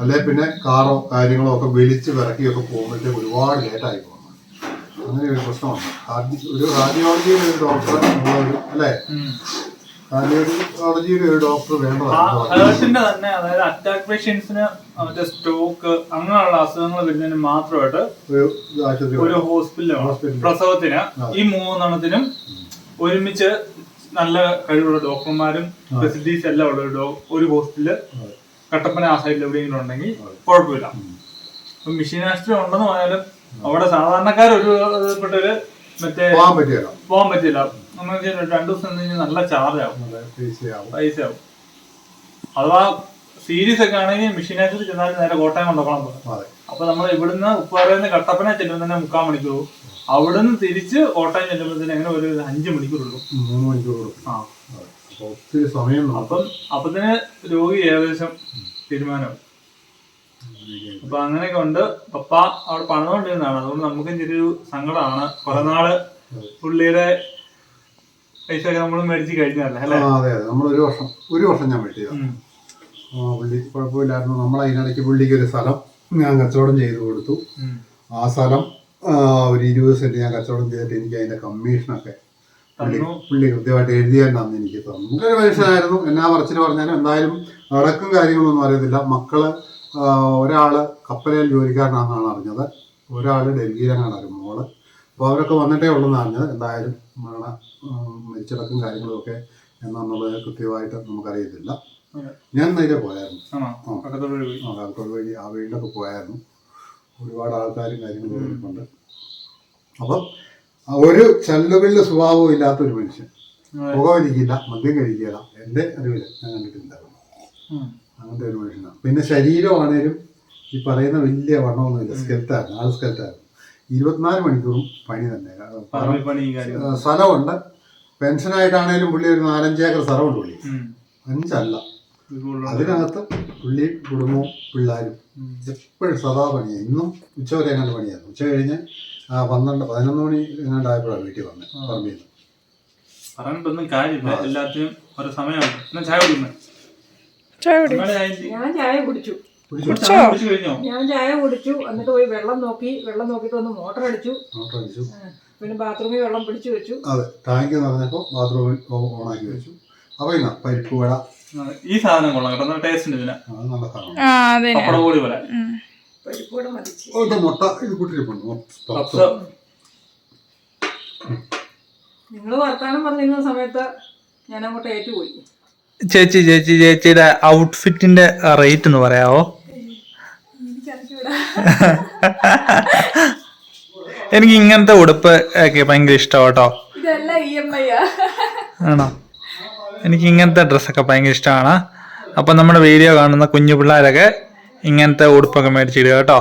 അല്ലെ പിന്നെ കാറോ കാര്യങ്ങളോ ഒക്കെ വലിച്ച് വിറക്കിയൊക്കെ പോകുമ്പോഴത്തേക്ക് ഒരുപാട് ലേറ്റായി പോകുന്നു. അങ്ങനെ ഒരു പ്രശ്നമാണ് ഒരു കാർഡിയോളജിയിൽ ഒരു ഡോക്ടർ അല്ലെ? റേഡിയോളജിയിൽ ഒരു ഡോക്ടർ വേണ്ടതാണ്. ഹേർട്ടിന്റെ തന്നെ അതായത് അറ്റാക്ക് പേഷ്യൻസിന് മറ്റേ സ്ട്രോക്ക് അങ്ങനെയുള്ള അസുഖങ്ങൾ വരുന്നതിന് മാത്രമായിട്ട് ഒരു ഹോസ്പിറ്റലാണ് പ്രസവത്തിന് ഈ മൂന്നെണ്ണത്തിനും ഒരുമിച്ച് നല്ല കഴിവുള്ള ഡോക്ടർമാരും ഫെസിലിറ്റീസ് എല്ലാം ഉള്ള ഒരു ഒരു ഹോസ്പിറ്റൽ കട്ടപ്പന ആ സൈഡിൽ എവിടെയെങ്കിലും ഉണ്ടെങ്കിൽ കുഴപ്പമില്ല. അപ്പൊ മിഷീൻ ആശുപത്രി ഉണ്ടെന്ന് പറഞ്ഞാലും അവിടെ സാധാരണക്കാർ ഒരു പെട്ടൊരു മറ്റേ പോകാൻ പറ്റില്ല. പോകാൻ പറ്റില്ല. നമ്മൾ രണ്ടു ദിവസം നിന്ന് കഴിഞ്ഞാൽ നല്ല ചാർജ് ആവും. പൈസ ആവും. അഥവാ സീരീസ് ഒക്കെ ആണെങ്കിൽ മിഷീൻ ആശുപത്രി ചെന്നാൽ നേരെ കോട്ടയം കൊണ്ടുപോകണം പോകും അതെ. അപ്പൊ നമ്മൾ ഇവിടുന്ന് ഉപ്പാറയിൽ കട്ടപ്പന ചെല്ലുമ്പോൾ തന്നെ മുക്കാൽ മണിക്കൂർ. അവിടുന്ന് തിരിച്ച് കോട്ടയം ചെല്ലുമ്പോഴത്തേന് എങ്ങനെ ഒരു അഞ്ച് മണിക്കൂർ ഉള്ളൂ. മൂന്ന് മണിക്കൂർ ആ. ഒത്തിരി സമയം അപ്പം അപ്പത്തിന് രോഗി ഏകദേശം തീരുമാനം. അപ്പൊ അങ്ങനെയൊക്കെ ഉണ്ട്. പപ്പ അവിടെ പണിതുകൊണ്ടിരുന്നതാണ് അതുകൊണ്ട് നമുക്കും ചെറിയൊരു സങ്കടമാണ്. കുറെ നാൾ പുള്ളിയുടെ പൈസ ഒക്കെ നമ്മൾ മേടിച്ച് കഴിഞ്ഞതല്ലേ അല്ലേ? അതെ അതെ. നമ്മൾ ഒരു വർഷം ഒരു വർഷം ഞാൻ ഉം. ആ പുള്ളി കുഴപ്പമില്ലായിരുന്നു. നമ്മൾ അതിനിടയ്ക്ക് പുള്ളിക്ക് ഒരു സ്ഥലം ഞാൻ കച്ചവടം ചെയ്തു കൊടുത്തു. ആ സ്ഥലം ഒരു ഇരുപത് സെന്റ് ഞാൻ കച്ചവടം ചെയ്തിട്ട് എനിക്ക് അതിന്റെ കമ്മീഷനൊക്കെ പുള്ളി. പുള്ളി കൃത്യമായിട്ട് എഴുതിയാണ്ടാന്ന് എനിക്ക് തോന്നുന്നു. നല്ലൊരു മനുഷ്യനായിരുന്നു. എന്നാ പറച്ചിൽ പറഞ്ഞാലും എന്തായാലും അടക്കം കാര്യങ്ങളൊന്നും അറിയത്തില്ല. മക്കൾ ഒരാൾ കപ്പലിൽ ജോലിക്കാരനാണെന്നാണ് അറിഞ്ഞത്. ഒരാൾ ഡൽഹിയിലാണ് ഒരു മോൾ. അപ്പോൾ അവരൊക്കെ വന്നിട്ടേ ഉള്ളെന്ന് അറിഞ്ഞത്. എന്തായാലും മരണ മരിച്ചടക്കം കാര്യങ്ങളൊക്കെ എന്നുള്ളത് കൃത്യമായിട്ട് നമുക്കറിയത്തില്ല. ഞാൻ നേരെ പോയായിരുന്നു. കാൽക്കോട് വഴി ആ വീട്ടിലൊക്കെ പോയായിരുന്നു. ഒരുപാട് ആൾക്കാരും കാര്യങ്ങളും ഉണ്ട് അപ്പം ഒരു ചല്ലുകളുടെ സ്വഭാവവും ഇല്ലാത്ത ഒരു മനുഷ്യൻ. പുകവലിക്കില്ല മദ്യം കഴിക്കില്ല എന്റെ അറിവിൽ ഞാൻ കണ്ടിട്ടുണ്ട്. അങ്ങനത്തെ ഒരു മനുഷ്യനാണ്. പിന്നെ ശരീരമാണേലും ഈ പറയുന്ന വലിയ വണ്ണമൊന്നുമില്ല. സ്കെൽറ്റായിരുന്നു ആൾ സ്കെൽറ്റായിരുന്നു ഇരുപത്തിനാല് മണിക്കൂറും പണി തന്നെ. സ്ഥലമുണ്ട്. പെൻഷനായിട്ടാണേലും പുള്ളി ഒരു നാലഞ്ച് ഏക്കർ സ്ഥലമുണ്ട് പുള്ളി. അഞ്ചല്ല. അതിനകത്ത് പുള്ളി കുടുംബവും പിള്ളേരും. എപ്പോഴും സദാ പണിയാണ് ഇന്നും ഉച്ച വരെ എങ്ങാണ്ട് പണിയായിരുന്നു. ഉച്ച കഴിഞ്ഞ് ആ, പന്ത്രണ്ട് പതിനൊന്ന് മണി എങ്ങാണ്ടായപ്പോഴാണ് വീട്ടിൽ വന്നത് പറമ്പിൽ നിന്ന് പറഞ്ഞിട്ടൊന്നും കാര്യമില്ല എല്ലാത്തിനും ഒരു സമയമാണ്. എന്നാ ചായ കുടിക്കുന്നത് ചായ കുടി. ചായ? ഞാൻ ചായ കുടിച്ചു. പിടിച്ചു ചായ കുടിച്ചു കഴിഞ്ഞോ? ഞാൻ ചായ കുടിച്ചു എന്നിട്ട് പോയി വെള്ളം നോക്കി വെള്ളം നോക്കിയിട്ട് ഒന്ന് മോട്ടർ അടിച്ചു. മോട്ടർ അടിച്ചു പിന്നെ ബാത്റൂമിൽ വെള്ളം പിടിച്ചു വെച്ചു. അതെ ടാങ്ക് നിറഞ്ഞപ്പോൾ ബാത്റൂമിൽ ആക്കി വെച്ചു. അപ്പോൾ ഇന്ന പരിപ്പ് വട. ആ, ഈ സാധനം കൊള്ളാം കേട്ടോ ടേസ്റ്റ് ഉണ്ട് ഇതിന്. അത് നല്ല സാധനം ആ അതെ പപ്പട പൊടി പോലെ. പരിപ്പൂടെ മതിച്ച്. ഓ, ഇത് മുട്ട. ഇത് കൂട്ടിരിപ്പുണ്ട് മൊത്തം. നിങ്ങൾ വർത്താനം പറഞ്ഞിരുന്ന സമയത്ത് ഞാൻ അങ്ങോട്ട് ഏറ്റുപോയി. ചേച്ചി ചേച്ചി ചേച്ചിയുടെ ഔട്ട്ഫിറ്റിന്റെ റേറ്റ് ഒന്ന് പറയാവോ? എനിക്ക് ഇങ്ങനത്തെ ഉടുപ്പ് ഒക്കെ ഭയങ്കര ഇഷ്ടം കേട്ടോ ഐ ആണോ? എനിക്ക് ഇങ്ങനത്തെ ഡ്രസ്സൊക്കെ ഭയങ്കര ഇഷ്ടമാണ്. അപ്പം നമ്മുടെ വീഡിയോ കാണുന്ന കുഞ്ഞു പിള്ളേരൊക്കെ ഇങ്ങനത്തെ ഉടുപ്പൊക്കെ മേടിച്ചിടുക കേട്ടോ.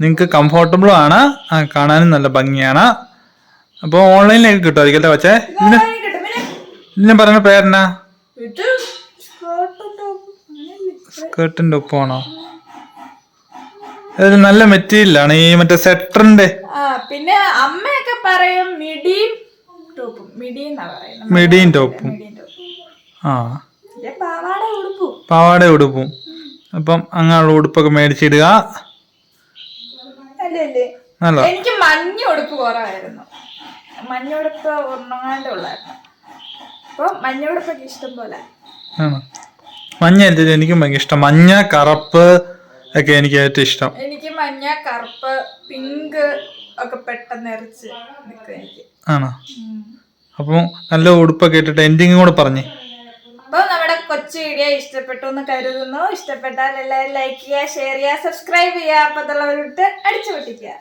നിങ്ങൾക്ക് കംഫോർട്ടബിളും ആണ്. കാണാനും നല്ല ഭംഗിയാണ്. അപ്പോൾ ഓൺലൈനിലേക്ക് കിട്ടുമായിരിക്കും അല്ലേ പക്ഷേ ഇതിന് ഇതിന് പറഞ്ഞ പേരെന്നാ? സ്കേർട്ടിന്റെ ഒപ്പമാണോ ഇത് നല്ല മെറ്റീരിയലാണ് ഈ മറ്റേ സെറ്ററിന്റെ പിന്നെ അമ്മയൊക്കെ പറയും മിഡിയും ടോപ്പും മിഡിയും ടോപ്പും ആ. പാവാട ഉടുപ്പും. അപ്പം അങ്ങനെയുള്ള ഉടുപ്പൊക്കെ മേടിച്ചിടുക. നല്ല എനിക്ക് മഞ്ഞ ഉടുപ്പ് കുറവായിരുന്നു. മഞ്ഞ ഉടുപ്പ് ഒന്നങ്ങാണ്ട് ഉള്ളായിരുന്നു. അപ്പൊ മഞ്ഞ ഉടുപ്പൊക്കെ ഇഷ്ടം പോലെ. ആണ്? മഞ്ഞ എനിക്കും ഭയങ്കര ഇഷ്ടം. മഞ്ഞ കറുപ്പ് ഒക്കെ എനിക്ക് ഏറ്റവും ഇഷ്ടം. എനിക്ക് മഞ്ഞ കറുപ്പ് പിങ്ക് ഒക്കെ പെട്ടെന്ന് എറിച്ച് നിൽക്കും എനിക്ക്. ആണോ? അപ്പം നല്ല ഉടുപ്പൊക്കെ ഇട്ടിട്ട് എൻഡിങ് കൂടെ പറഞ്ഞേ. അപ്പൊ നമ്മുടെ കൊച്ചു വീഡിയോ ഇഷ്ടപ്പെട്ടു എന്ന് കരുതുന്നു. ഇഷ്ടപ്പെട്ടാൽ എല്ലാവരും ലൈക്ക് ചെയ്യുക ഷെയർ ചെയ്യുക സബ്സ്ക്രൈബ് ചെയ്യുക. അപ്പത്തുള്ളവരിട്ട് അടിച്ചു പൊട്ടിക്കുക